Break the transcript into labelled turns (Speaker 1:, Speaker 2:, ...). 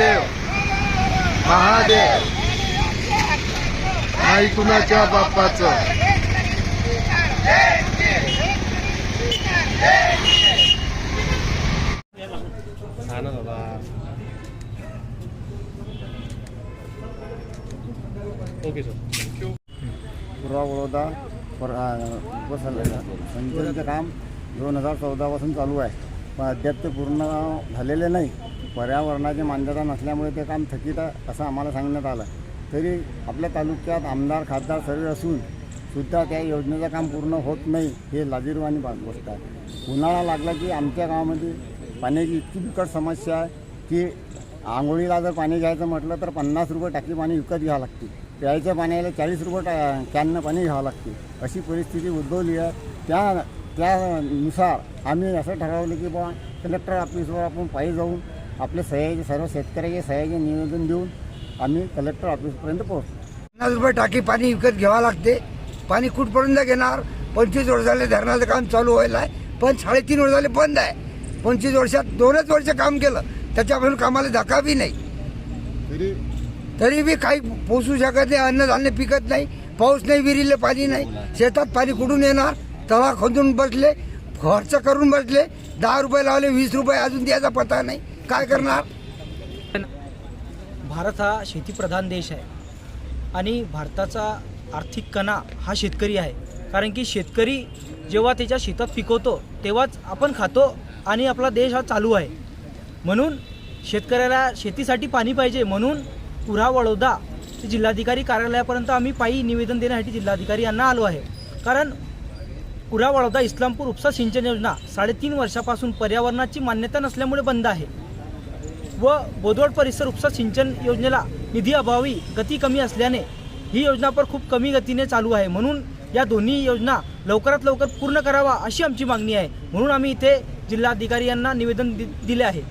Speaker 1: महादेव महादेव.
Speaker 2: आई कुणाच्या बाप्पाचं okay sir thank you
Speaker 3: पुरा वडोदा पर काम दोन हजार चौदापासून चालू आहे. पण अद्याप ते पूर्ण झालेले नाही. पर्यावरणाची मान्यता नसल्यामुळे ते काम थकीत आहे असं आम्हाला सांगण्यात आलं. तरी आपल्या तालुक्यात आमदार खासदार सर्व असून सुद्धा त्या योजनेचं काम पूर्ण होत नाही हे लाजीरवाणी गोष्ट आहे. उन्हाळा लागला की आमच्या गावामध्ये पाण्याची इतकी बिकट समस्या आहे की आंघोळीला जर पाणी घ्यायचं म्हटलं तर पन्नास रुपये टाकी पाणी विकत घ्यावं लागते. प्यायच्या पाण्याला चाळीस रुपये टा कॅननं पाणी घ्यावं लागते. अशी परिस्थिती उद्भवली आहे. त्या त्यानुसार आम्ही असं ठरवलं की बा कलेक्टर ऑफिसवर आपण पायी जाऊन आपले सह्याचे सर्व शेतकऱ्याचे सह्याचे निवेदन देऊन आम्ही कलेक्टर ऑफिसपर्यंत पोहोचतो
Speaker 4: पन्नास रुपये टाकी पाणी विकत घ्यावं लागते. पाणी कुठपर्यंत घेणार? पंचवीस वर्ष झाले धरणाचं काम चालू व्हायला आहे. पण साडेतीन वर्ष झाले बंद आहे. पंचवीस वर्षात दोनच वर्ष काम केलं. त्याच्यापासून कामाला धक्का बी नाही.
Speaker 3: तरी
Speaker 4: तरी बी काही पोसू शकत नाही अन्नधान्य पिकत नाही पाऊस नाही विहिरीले पाणी नाही. शेतात पाणी कुठून येणार? तळा खोदून बसले खर्च करून बसले. दहा रुपये लावले वीस रुपये अजून द्यायचा पत्ता नाही. काय करणार?
Speaker 5: भारत हा शेतीप्रधान देश आहे. आणि भारताचा आर्थिक कणा हा शेतकरी आहे. कारण की शेतकरी जेव्हा त्याच्या शेतात पिकवतो तेव्हाच आपण खातो आणि आपला देश हा चालू आहे. म्हणून शेतकऱ्याला शेतीसाठी पाणी पाहिजे म्हणून पुरा वडोदा ते जिल्हाधिकारी कार्यालयापर्यंत आम्ही पायी निवेदन देण्यासाठी जिल्हाधिकारी यांना आलो आहे. कारण पुरा वडोदा इस्लामपूर उपसा सिंचन योजना साडेतीन वर्षापासून पर्यावरणाची मान्यता नसल्यामुळे बंद आहे. व बोदवड परिसर उपसा सिंचन योजनेला निधी अभावी गती कमी असल्याने ही योजना पण खूप कमी गतीने चालू आहे. म्हणून या दोन्ही योजना लवकरात लवकर पूर्ण करावा अशी आमची मागणी आहे. म्हणून आम्ही इथे जिल्हाधिकारी यांना निवेदन दि दिले आहे.